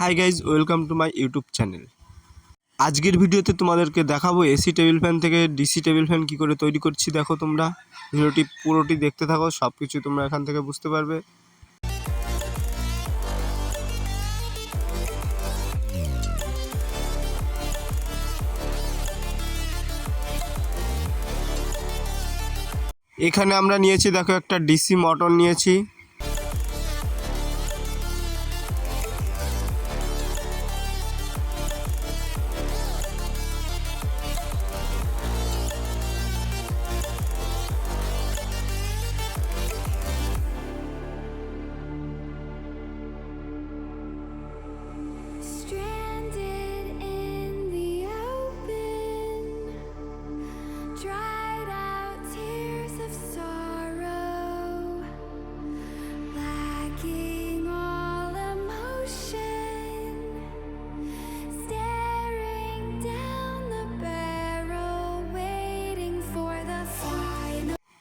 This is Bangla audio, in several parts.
Hi guys welcome to my YouTube channel আজকের ভিডিওতে তোমাদেরকে দেখাবো এসি টেবিল ফ্যান থেকে ডিসি টেবিল ফ্যান কী করে তৈরি করছি, দেখো তোমরা। ভিডিওটি পুরোটি দেখতে থাকো সব কিছু তোমরা এখান থেকে বুঝতে পারবে। এখানে আমরা নিয়েছি, দেখো একটা ডিসি মোটর নিয়েছি।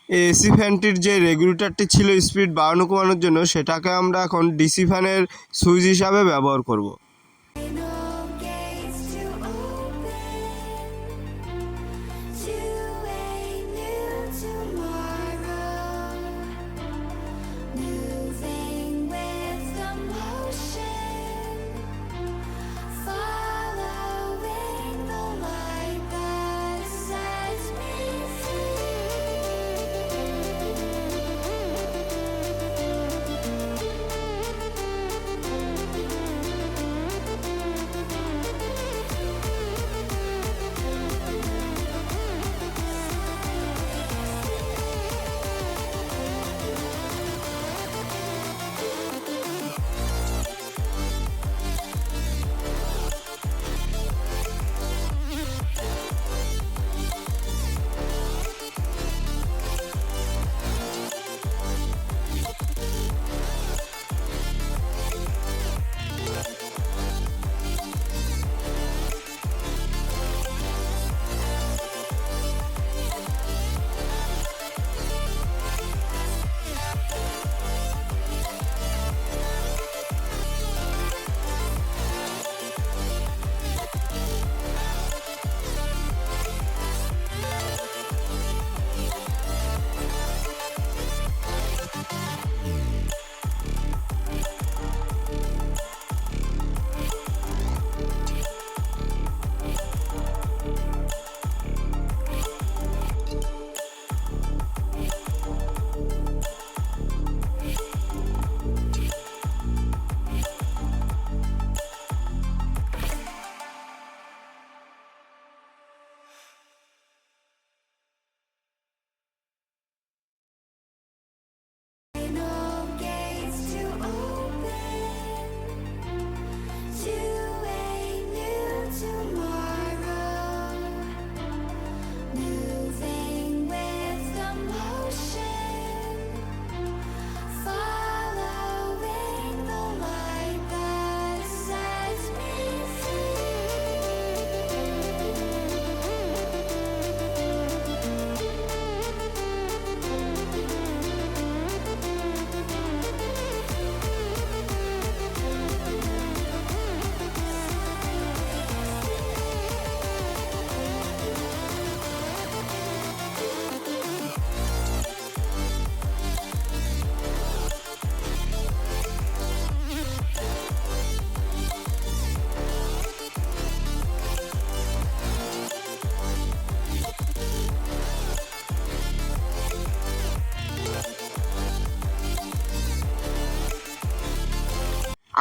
এসি ফ্যানটির যে রেগুলেটরটি ছিল স্পিড বাড়ানো কমানোর জন্য, সেটাকে আমরা এখন ডিসি ফ্যানের সুইচ হিসাবে ব্যবহার করব।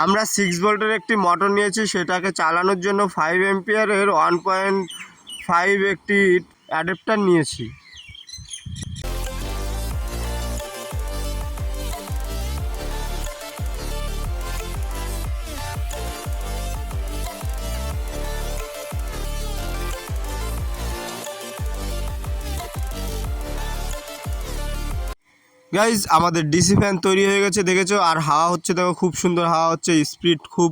আমরা সিক্স ভোল্টের একটি মোটর নিয়েছি, সেটাকে চালানোর জন্য ফাইভ এম্পিয়ারের ওয়ান পয়েন্ট ফাইভ একটি অ্যাডাপ্টার নিয়েছি। গাইজ আমাদের ডিসি ফ্যান তৈরি হয়ে গেছে, দেখেছ? আর হাওয়া হচ্ছে, দেখো, খুব সুন্দর হাওয়া হচ্ছে স্পিড খুব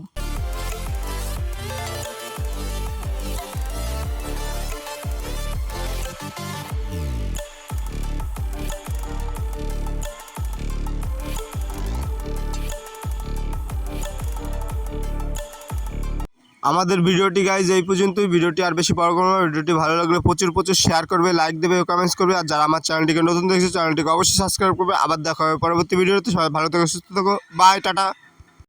আমাদের ভিডিওটি গাইজ এই পর্যন্তই। ভিডিওটি আর বেশি বড় করব ভিডিওটি ভালো লাগলে প্রচুর প্রচুর শেয়ার করবে লাইক দেবে কমেন্টস করবে। আর যারা আমার চ্যানেলটিকে নতুন দেখছে চ্যানেলটিকে অবশ্যই সাবস্ক্রাইব করবে। আবার দেখা হবে পরবর্তী ভিডিওতে সবাই ভালো থেকো, সুস্থ থাকো। Bye tata.